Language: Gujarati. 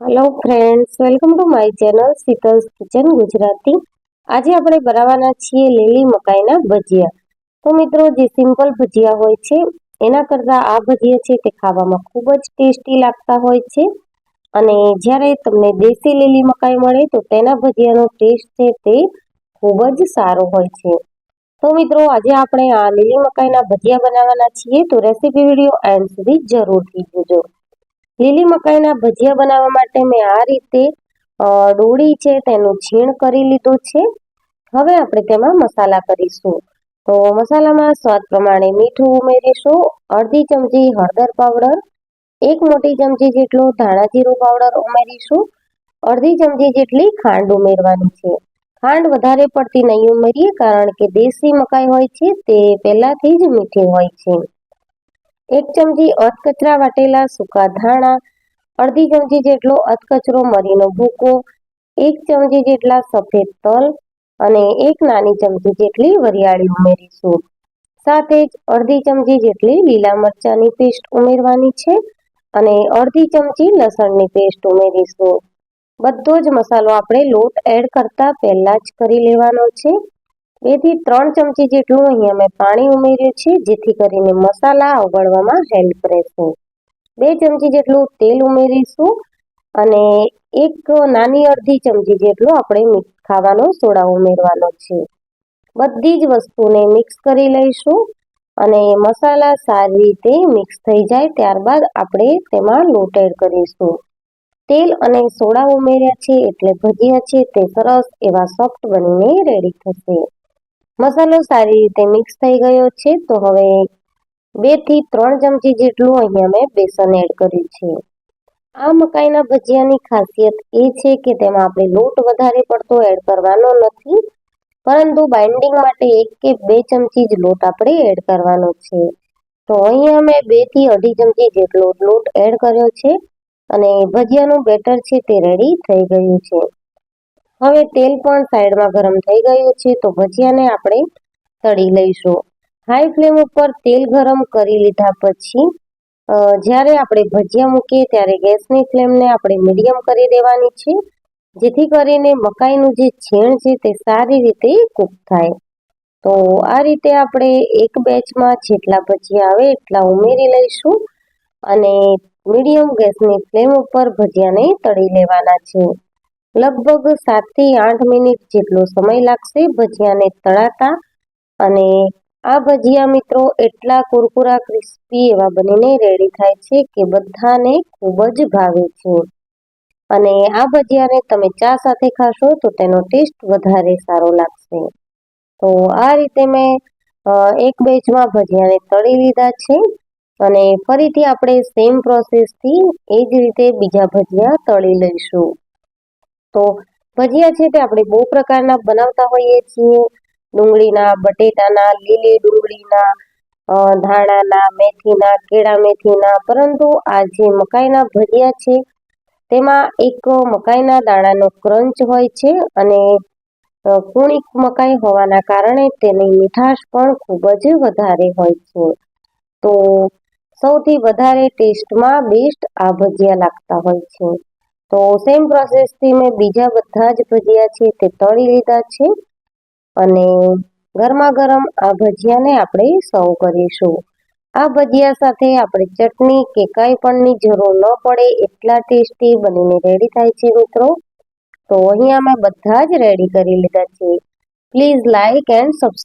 Hello friends welcome to my channel Sheetal's kitchen Gujarati આજે આપણે બનાવવાના છીએ લીલી મકાઈના ભજીયા. તો મિત્રો, જે સિમ્પલ ભજીયા હોય છે, એના કરતાં આ ભજીયા છે તે ખાવામાં ખૂબ જ ટેસ્ટી લાગતા હોય છે. અને જ્યારે તમને દેશી લીલી મકાઈ મળે, તો તેના ભજીયાનો ટેસ્ટ છે તે ખૂબ જ સારો હોય છે. તો મિત્રો, આજે આપણે આ લીલી મકાઈના ભજીયા બનાવવાના છીએ. તો રેસીપી વીડિયો એન્ડ સુધી જરૂરથી જોજો. લીલી મકાઈના ભજીયા બનાવવા માટે મેં આ રીતે ડોળી છે, તેનું છીણ કરી લીધું છે. હવે આપણે તેમાં મસાલા કરીશું. તો મસાલામાં સ્વાદ પ્રમાણે મીઠું ઉમેરીશું, અડધી ચમચી હળદર પાવડર, એક મોટી ચમચી જેટલો ધાણા જીરું પાવડર ઉમેરીશું, અડધી ચમચી જેટલી ખાંડ ઉમેરવાની છે. ખાંડ વધારે પડતી નહીં ઉમેરીએ, કારણ કે દેશી મકાઈ હોય છે, તે પહેલાથી જ મીઠી હોય છે. એક ચમચી અધકચરા વાટેલા સૂકા ધાણા, અડધી ચમચી જેટલો અધકચરો મરીનો ભૂકો, એક ચમચી જેટલા સફેદ તલ અને એક નાની ચમચી જેટલી વરિયાળી ઉમેરીશું સાથે જ અડધી ચમચી જેટલી લીલા મરચાંની પેસ્ટ ઉમેરવાની છે અને અડધી ચમચી લસણની પેસ્ટ ઉમેરીશું. બધો જ મસાલો આપણે લોટ એડ કરતા પહેલા જ કરી લેવાનો છે. બેથી ત્રણ ચમચી જેટલું અહીંયા મેં પાણી ઉમેર્યું છે, જેથી કરીને મસાલા ઓગળવામાં હેલ્પ રહેશે. બે ચમચી જેટલું તેલ ઉમેરીશું અને એક નાની અડધી ચમચી જેટલો આપણે ખાવાનો સોડા ઉમેરવાનો છે. બધી જ વસ્તુને મિક્સ કરી લઈશું અને મસાલા સારી રીતે મિક્સ થઈ જાય ત્યારબાદ આપણે તેમાં લોટ એડ કરીશું. તેલ અને સોડા ઉમેર્યા છે એટલે ભજીયા છે તે સરસ એવા સોફ્ટ બનીને રેડી થશે. મસાલો સારી રીતે મિક્સ થઈ ગયો છે, તો હવે બેથી ત્રણ ચમચી જેટલું અહીંયા મેં બેસન એડ કર્યું છે. આ મકાઈના ભજીયાની ખાસિયત એ છે કે તેમાં આપણે લોટ વધારે પડતો એડ કરવાનો નથી, પરંતુ બાઇન્ડિંગ માટે એક કે બે ચમચી જ લોટ આપણે એડ કરવાનો છે. તો અહીંયા મેં બેથી અઢી ચમચી જેટલો લોટ એડ કર્યો છે, અને ભજીયાનું બેટર છે તે રેડી થઈ ગયું છે. હવે તેલ પણ સાઈડમાં ગરમ થઈ ગયું છે, તો ભજીયાને આપણે તળી લઈશું. હાઈ ફ્લેમ ઉપર તેલ ગરમ કરી લીધા પછી જ્યારે આપણે ભજીયા મૂકીએ ત્યારે ગેસની ફ્લેમને આપણે મીડિયમ કરી દેવાની છે, જેથી કરીને મકાઈનું જે છીણ છે તે સારી રીતે કૂક થાય. તો આ રીતે આપણે એક બેચમાં જેટલા ભજીયા આવે એટલા ઉમેરી લઈશું અને મીડિયમ ગેસની ફ્લેમ ઉપર ભજીયાને તળી લેવાના છે. લગભગ સાતથી આઠ મિનિટ જેટલો સમય લાગશે ભજીયાને તળાતા. અને આ ભજીયા મિત્રો એટલા કુરકુરા ક્રિસ્પી એવા બનીને રેડી થાય છે કે બધાને ખૂબ જ ભાવે છે. અને આ ભજીયાને તમે ચા સાથે ખાશો તો તેનો ટેસ્ટ વધારે સારો લાગશે. તો આ રીતે મેં એક બેચમાં ભજીયાને તળી લીધા છે. અને ફરીથી આપણે સેમ પ્રોસેસથી એ જ રીતે બીજા ભજીયા તળી લઈશું. તો ભજીયા છે તે આપણે બહુ પ્રકારના બનાવતા હોઈએ છીએ. ડુંગળીના, બટેટાના, લીલી ડુંગળીના ધાણાના, મેથીના, કેળા મેથીના, પરંતુ આ જે મકાઈના ભજીયા છે તેમાં એક મકાઈના દાણાનો ક્રંચ હોય છે અને કુણિક મકાઈ હોવાના કારણે તેની મીઠાશ પણ ખૂબ જ વધારે હોય છે. તો સૌથી વધારે ટેસ્ટમાં બેસ્ટ આ ભજીયા લાગતા હોય છે. તો સેમ પ્રોસેસથી મેં બીજા બધા જ ભજીયા છે તે તળી લીધા છે અને ગરમા ગરમ આ ભજીયાને આપણે સર્વ કરીશું. આ ભજીયા સાથે આપણે ચટણી કે કાંઈ પણની જરૂર ન પડે એટલા ટેસ્ટી બનીને રેડી થાય છે મિત્રો. તો અહીંયા મેં બધા જ રેડી કરી લીધા છે. Please like and subscribe